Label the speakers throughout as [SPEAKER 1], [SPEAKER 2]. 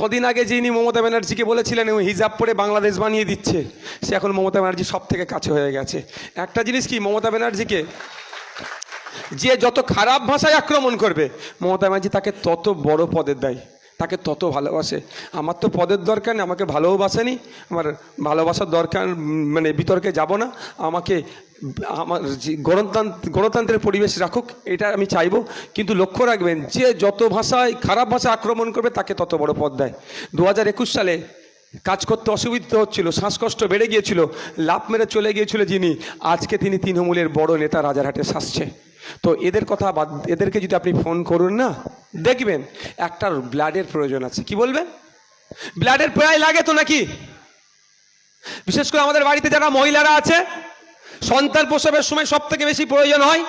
[SPEAKER 1] কদিন আগে যিনি মমতা ব্যানার্জিকে বলেছিলেন হিজাব পরে বাংলাদেশ বানিয়ে দিচ্ছে। সে এখন মমতা ব্যানার্জি সব থেকে কাছে হয়ে গেছে। একটা জিনিস কি, মমতা ব্যানার্জিকে যে যত খারাপ ভাষায় আক্রমণ করবে, মমতা ব্যানার্জি তাকে তত বড় পদের দেয়। তাকে তত ভালোবাসে। আমার তো পদের দরকার নেই, আমাকে ভালোবাসেনি। আমার ভালোবাসার দরকার মানে বিতর্কে যাব না। আমাকে, আমার গণতন্ত্র গণতন্ত্রের পরিবেশ রাখুক, এটা আমি চাইব। কিন্তু লক্ষ্য রাখবেন, যে যত ভাষায়, খারাপ ভাষা আক্রমণ করবে, তাকে তত বড় পদ দেয়। দু হাজার একুশ সালে কাজ করতে অসুবিধা হচ্ছিল, শ্বাসকষ্ট বেড়ে গিয়েছিল লাভ মেরে চলে গিয়েছিল যিনি, আজকে তিনি তৃণমূলের বড় নেতা রাজারহাটে শাসছে। তো এদের কথা বাদ, এদেরকে যদি আপনি ফোন করুন না, দেখবেন একটা ব্লাডের প্রয়োজন আছে। কি বলবেন? ব্লাডের প্রায় লাগে তো নাকি? বিশেষ করে আমাদের বাড়িতে যারা মহিলারা আছে, সন্তান প্রসবের সময় সব থেকে বেশি প্রয়োজন হয়,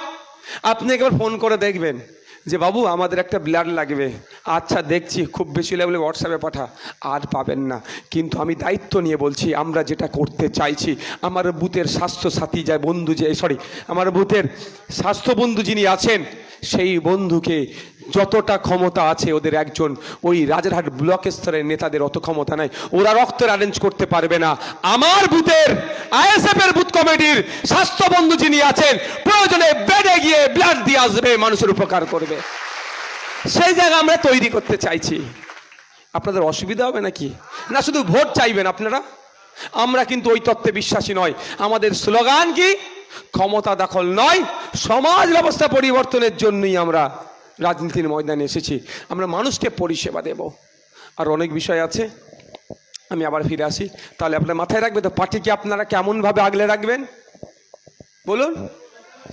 [SPEAKER 1] আপনি একবার ফোন করে দেখবেন। যে বাবু, আমাদের একটা ব্লাড লাগবে। আচ্ছা দেখছি, খুব বেশি লাগলে হোয়াটসঅ্যাপে পাঠা। আর পাবেন না। কিন্তু আমি দায়িত্ব নিয়ে বলছি, আমরা যেটা করতে চাইছি, আমার বুথের স্বাস্থ্য সাথী যায় বন্ধু যে সরি আমার বুথের স্বাস্থ্য বন্ধু যিনি আছেন সেই বন্ধুকে যতটা ক্ষমতা আছে ওদের একজন ওই রাজারহাট ব্লক স্তরের নেতাদের অত ক্ষমতা নাই। ওরা রক্তের অ্যারেঞ্জ করতে পারবে না। আমার বুথের আইএসএফ এর বুথ কমিটির স্বাস্থ্য বন্ধু যিনি আছেন, প্রয়োজনে বেডে গিয়ে ব্লাড দিয়ে আসবে, মানুষের উপকার করবে। সেই জায়গা আমরা তৈরি করতে চাইছি। আপনাদের অসুবিধা হবে নাকি? না, শুধু ভোট চাইবেন আপনারা? আমরা কিন্তু ওই তত্ত্বে বিশ্বাসী নয়। আমাদের স্লোগান কি? ক্ষমতা দখল নয়, সমাজ ব্যবস্থা পরিবর্তনের জন্যই আমরা রাজনীতির ময়দানে এসেছি। আমরা মানুষকে পরিষেবা দেব। আর অনেক বিষয় আছে, আমি আবার ফিরে আসি। তাহলে আপনার মাথায় রাখবে তো পার্টিকে আপনারা কেমনভাবে আগলে রাখবেন? বলুন।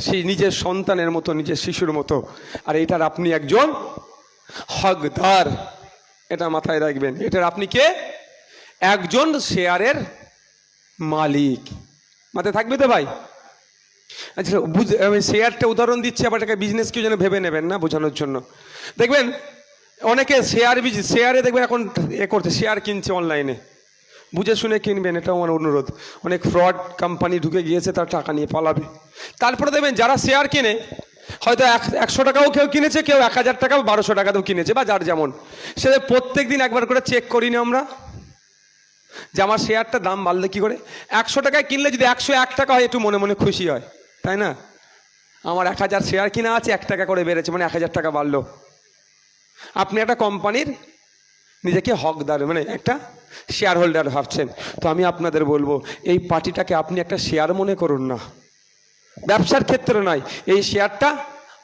[SPEAKER 1] সেই নিজের সন্তানের মতো, নিজের শিশুর মতো। আর এটার আপনি একজন হকদার। এটা মাথায় রাখবেন। এটার আপনি কে? একজন শেয়ারের মালিক। মাথায় থাকবে তো ভাই? আচ্ছা বুঝ আমি শেয়ারটা উদাহরণ দিচ্ছি, আবার এটাকে বিজনেস কেউ যেন ভেবে নেবেন না বোঝানোর জন্য। দেখবেন, অনেকে শেয়ার বিজ শেয়ারে দেখবেন এখন এ করছে, শেয়ার কিনছে অনলাইনে বুঝে শুনে কিনবেন, এটাও আমার অনুরোধ। অনেক ফ্রড কোম্পানি ঢুকে গিয়েছে, তার টাকা নিয়ে পালাবে। তারপরে দেখবেন, যারা শেয়ার কিনে, হয়তো এক একশো টাকাও কেউ কিনেছে, কেউ এক হাজার টাকা বারোশো টাকাতেও কিনেছে, বা যার যেমন। সে প্রত্যেক দিন একবার করে চেক করি আমরা। যে আমার শেয়ারটা দাম বাড়লে কি করে? একশো টাকায় কিনলে যদি একশো এক টাকা হয়, একটু মনে মনে খুশি হয়। তাই না? আমার এক হাজার শেয়ার কিনা আছে, এক টাকা করে বেড়েছে মানে এক হাজার টাকা বাড়লো। আপনি একটা কোম্পানির নিজেকে হকদার মানে একটা শেয়ার হোল্ডার ভাবছেন। তো আমি আপনাদের বলব, এই পার্টিটাকে আপনি একটা শেয়ার মনে করুন না। ব্যবসার ক্ষেত্রে নয়, এই শেয়ারটা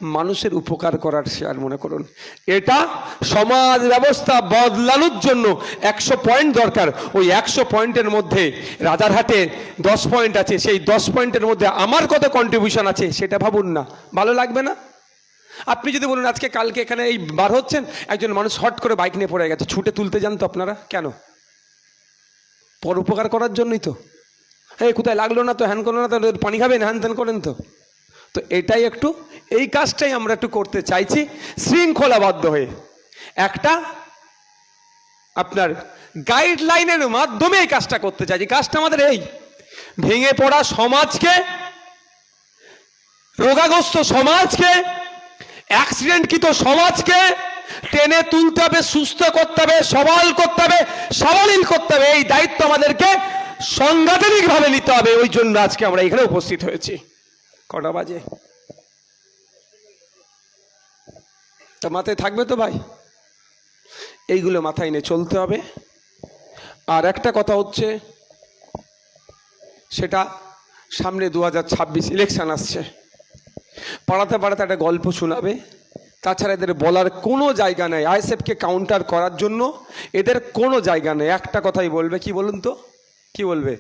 [SPEAKER 1] মানুষের উপকার করার শেয়ার মনে করুন। এটা সমাজ ব্যবস্থা বদলানোর জন্য একশো পয়েন্ট দরকার। ওই একশো পয়েন্টের মধ্যে রাজারহাটে দশ পয়েন্ট আছে। সেই দশ পয়েন্টের মধ্যে আমার কত কন্ট্রিবিউশন আছে সেটা ভাবুন না। ভালো লাগবে না? আপনি যদি বলুন, আজকে কালকে এখানে এই বার হচ্ছেন, একজন মানুষ হট করে বাইক নিয়ে পড়ে গেছে। ছুটে তুলতে যান তো আপনারা? কেন? পর উপকার করার জন্যই তো। এই, কোথায় লাগল না তো? হ্যান করল না তো? পানি খাবেন? হ্যান ত্যান করেন তো? তো এটাই একটু, এই কাজটাই আমরা একটু করতে চাইছি, শৃঙ্খলাবদ্ধ হয়ে। একটা আপনার গাইডলাইনের মাধ্যমে এই কাজটা করতে চাইছি। কাজটা আমাদের এই, ভেঙে পড়া সমাজকে, রোগাগ্রস্ত সমাজকে অ্যাক্সিডেন্টকৃত সমাজকে, টেনে তুলতে হবে, সুস্থ করতে হবে, সবল করতে হবে, সবলীল করতে হবে। এই দায়িত্ব আমাদেরকে সাংগঠনিকভাবে নিতে হবে। ওই জন্য আজকে আমরা এখানে উপস্থিত হয়েছি। কটা বাজে? তা মাথায় থাকবে তো ভাই? এইগুলো মাথায় নিয়ে চলতে হবে। আর একটা কথা হচ্ছে, সেটা সামনে দু হাজার ছাব্বিশ ইলেকশান আসছে। পাড়াতে পাড়াতে একটা গল্প শোনাবে। তাছাড়া এদের বলার কোনো জায়গা নেই। আইএসএফকে কাউন্টার করার জন্য এদের কোনো জায়গা নেই। একটা কথাই বলবে, কি বলুন তো? কি বলবে?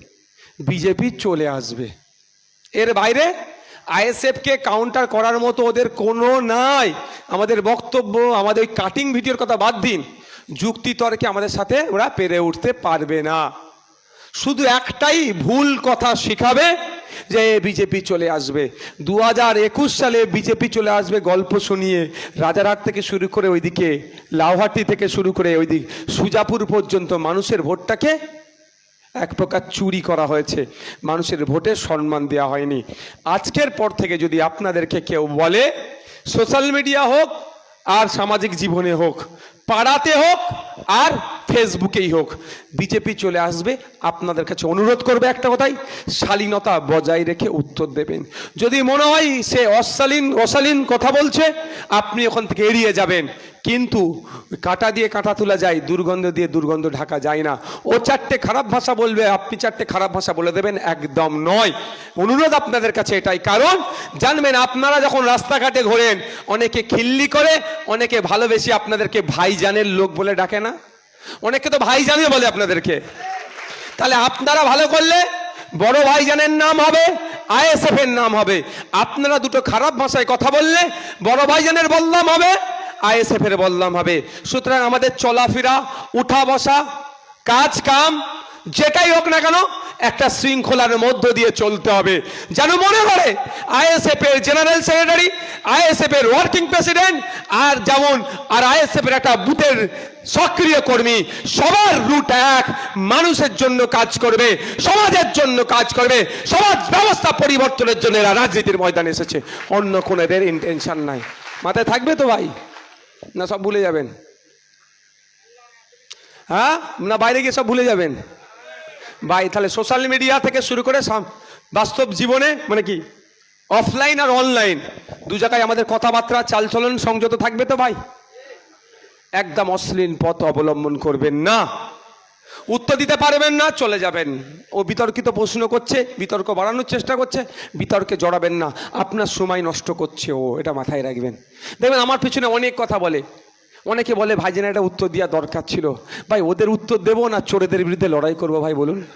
[SPEAKER 1] বিজেপি চলে আসবে। এর বাইরে আইএসএফকে কাউন্টার করার মতো ওদের কোনো নাই। আমাদের বক্তব্য, আমাদের ওই কাটিং ভিডিওর কথা বাদ দিন। যুক্তি তর্কে আমাদের সাথে ওরা পেরে উঠতে পারবে না। শুধু একটাই ভুল কথা শিখাবে যে বিজেপি চলে আসবে। দু হাজার একুশ সালে বিজেপি চলে আসবে গল্প শুনিয়ে। রাজারহাট থেকে শুরু করে ওইদিকে, লাউহাটি থেকে শুরু করে ওইদিক, সুজাপুর পর্যন্ত মানুষের ভোটটাকে এক প্রকার চুরি করা হয়েছে। মানুষের ভোটে সম্মান দেওয়া হয়নি। আজকের পর থেকে যদি আপনাদেরকে কেউ বলে সোশ্যাল মিডিয়া হোক আর সামাজিক জীবনে হোক পাড়াতে হোক আর ফেসবুকেই হোক। বিজেপি চলে আসবে, আপনাদের কাছে অনুরোধ করবে একটা কথাই, শালীনতা বজায় রেখে উত্তর দেবেন। যদি মনে হয় সে অশালীন অশালীন কথা বলছে, আপনি ওখান থেকে এড়িয়ে যাবেন। কিন্তু কাটা দিয়ে কাটা তোলা যায়, দুর্গন্ধ দিয়ে দুর্গন্ধ ঢাকা যায় না। ও চারটে খারাপ ভাষা বলবে, আপনি চারটে খারাপ ভাষা বলে দেবেন, একদম নয়। অনুরোধ আপনাদের কাছে এটাই, কারণ জানবেন আপনারা যখন রাস্তাঘাটে ঘোরেন, অনেকে খিল্লি করে, অনেকে ভালোবেসে আপনাদেরকে ভাইজানের লোক বলে ডাকে না? অনেকে তো ভাইজানই বলে আপনাদেরকে। তাহলে আপনারা ভালো করলে বড় ভাইজানের নাম হবে আইএসএফ এর নাম হবে। আপনারা দুটো খারাপ ভাষায় কথা বললে বড় ভাইজানের বললাম হবে আইএসএফ এর বললাম হবে। সুতরাং আমাদের চলাফেরা, উঠা বসা, কাজ কাম যেটাই হোক না কেন, একটা শৃঙ্খলার মধ্য দিয়ে চলতে হবে। যেন মনে করে আইএসএফ এর জেনারেল সেক্রেটারি, আইএসএফ এর ওয়ার্কিং প্রেসিডেন্ট, আর যেমন, আর আইএসএফ এর একটা বুথের সক্রিয় কর্মী। সবার রুট এক, মানুষের জন্য কাজ করবে, সমাজের জন্য কাজ করবে, সমাজ ব্যবস্থা পরিবর্তনের জন্য এরা রাজনীতির ময়দানে এসেছে। অন্য কোনো এদের ইন্টেনশন নাই। মাথায় থাকবে তো ভাই? না, সব ভুলে যাবেন। হ্যাঁ? না, বাইরে গিয়ে সব ভুলে যাবেন। ভাই, তাহলে সোশ্যাল মিডিয়া থেকে শুরু করে বাস্তব জীবনে মানে কি অফলাইন আর অনলাইন দু জায়গায় আমাদের কথাবার্তা, চালচলন, সংযত থাকবে তো ভাই? একদম অশ্লীল পথ অবলম্বন করবেন না। উত্তর দিতে পারবেন না, চলে যাবেন। ও বিতর্কিত প্রশ্ন করছে, বিতর্ক বাড়ানোর চেষ্টা করছে, বিতর্কে জড়াবেন না। আপনার সময় নষ্ট করছে ও, এটা মাথায় রাখবেন। দেখবেন আমার পিছনে অনেক কথা বলে অনেকে বলে, ভাই, যেন একটা উত্তর দেওয়া দরকার ছিল। ভাই, ওদের উত্তর দেবো না, চোরেদের বিরুদ্ধে লড়াই করব, ভাই, বলুন।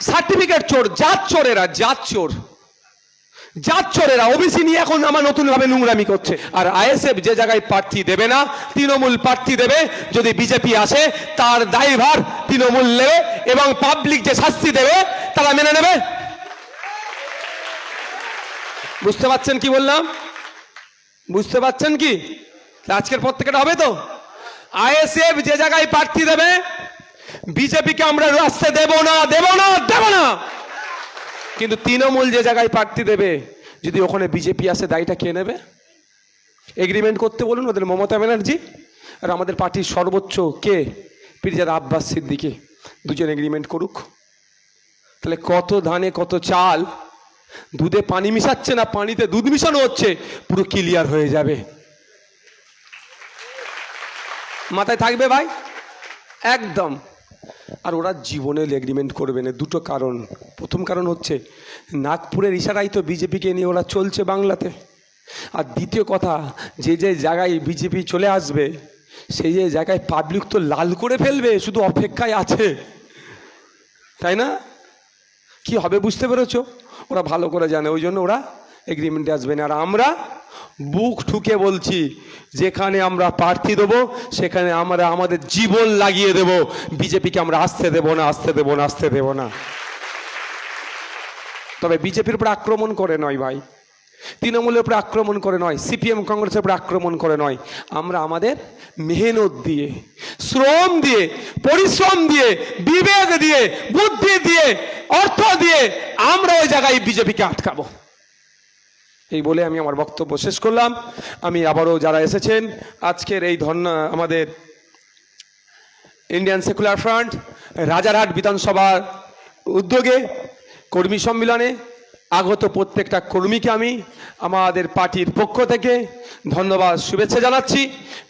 [SPEAKER 1] সার্টিফিকেট চোর, জাত চোরেরা, জাত চোর। জাত চোরেরা ওবিসি নিয়ে এখন আমার নতুন ভাবে নোংরামি করছে। আর আইএসএফ যে জায়গায় প্রার্থী দেবে না, তৃণমূল প্রার্থী দেবে, যদি বিজেপি আসে, তার দায়ভার তৃণমূল নেবে এবং পাবলিক যে শাস্তি দেবে, তারা মেনে নেবে। বুঝতে পারছেন কি বললাম? বুঝতে পারছেন কি? আজকের পর থেকে হবে তো? আইএসএফ যে জায়গায় প্রার্থী দেবে, বিজেপিকে আমরা রাস্তে দেব না দেব না দেব না। কিন্তু তৃণমূল যে জায়গায় প্রার্থী দেবে, যদি ওখানে বিজেপি আসে, দায়টা কে নেবে? এগ্রিমেন্ট করতে বলুন ওদের মমতা ব্যানার্জি। আর আমাদের পার্টির সর্বোচ্চ কে? পিরজাদা আব্বাস সিদ্দিকি। দুজন এগ্রিমেন্ট করুক। তাহলে কত ধানে কত চাল দুধে পানি মিশাচ্ছে না পানিতে দুধ মিশানো হচ্ছে, পুরো ক্লিয়ার হয়ে যাবে। মাথায় থাকবে ভাই? একদম। আর ওরা জীবনে এগ্রিমেন্ট করবে না, দুটো কারণ। প্রথম কারণ হচ্ছে, নাগপুরের ইশারাই তো বিজেপিকে নিয়ে ওরা চলছে বাংলাতে। আর দ্বিতীয় কথা, যে যে জায়গায় বিজেপি চলে আসবে, সেই যে জায়গায় পাবলিক তো লাল করে ফেলবে, শুধু অপেক্ষায় আছে। তাই না? কি হবে বুঝতে পেরেছ? ওরা ভালো করে জানে, ওই জন্য ওরা এগ্রিমেন্টে আসবে না। আর আমরা বুক ঠুকে বলছি, যেখানে আমরা প্রার্থী দেবো, সেখানে আমরা আমাদের জীবন লাগিয়ে দেব। বিজেপিকে আমরা আসতে দেব না, আসতে দেব না, আসতে দেব না। তবে বিজেপির উপর আক্রমণ করে নয় ভাই। তৃণমূলের উপরে আক্রমণ করে নয়, সিপিএম কংগ্রেসের উপরে আক্রমণ করে নয়। আমরা আমাদের মেহনত দিয়ে শ্রম দিয়ে, পরিশ্রম দিয়ে, বিবেক দিয়ে, বুদ্ধি দিয়ে, অর্থ দিয়ে আমরা ওই জায়গায় বিজেপিকে আটকাবো। এই বলে আমি আমার বক্তব্য শেষ করলাম। আমি আবারও যারা এসেছেন, আজকের এই ধর্না আমাদের ইন্ডিয়ান সেকুলার ফ্রন্ট রাজারহাট বিধানসভার উদ্যোগে, কর্মী সম্মেলনে আগত প্রত্যেকটা কর্মীকে আমি আমাদের পার্টির পক্ষ থেকে ধন্যবাদ, শুভেচ্ছা জানাচ্ছি।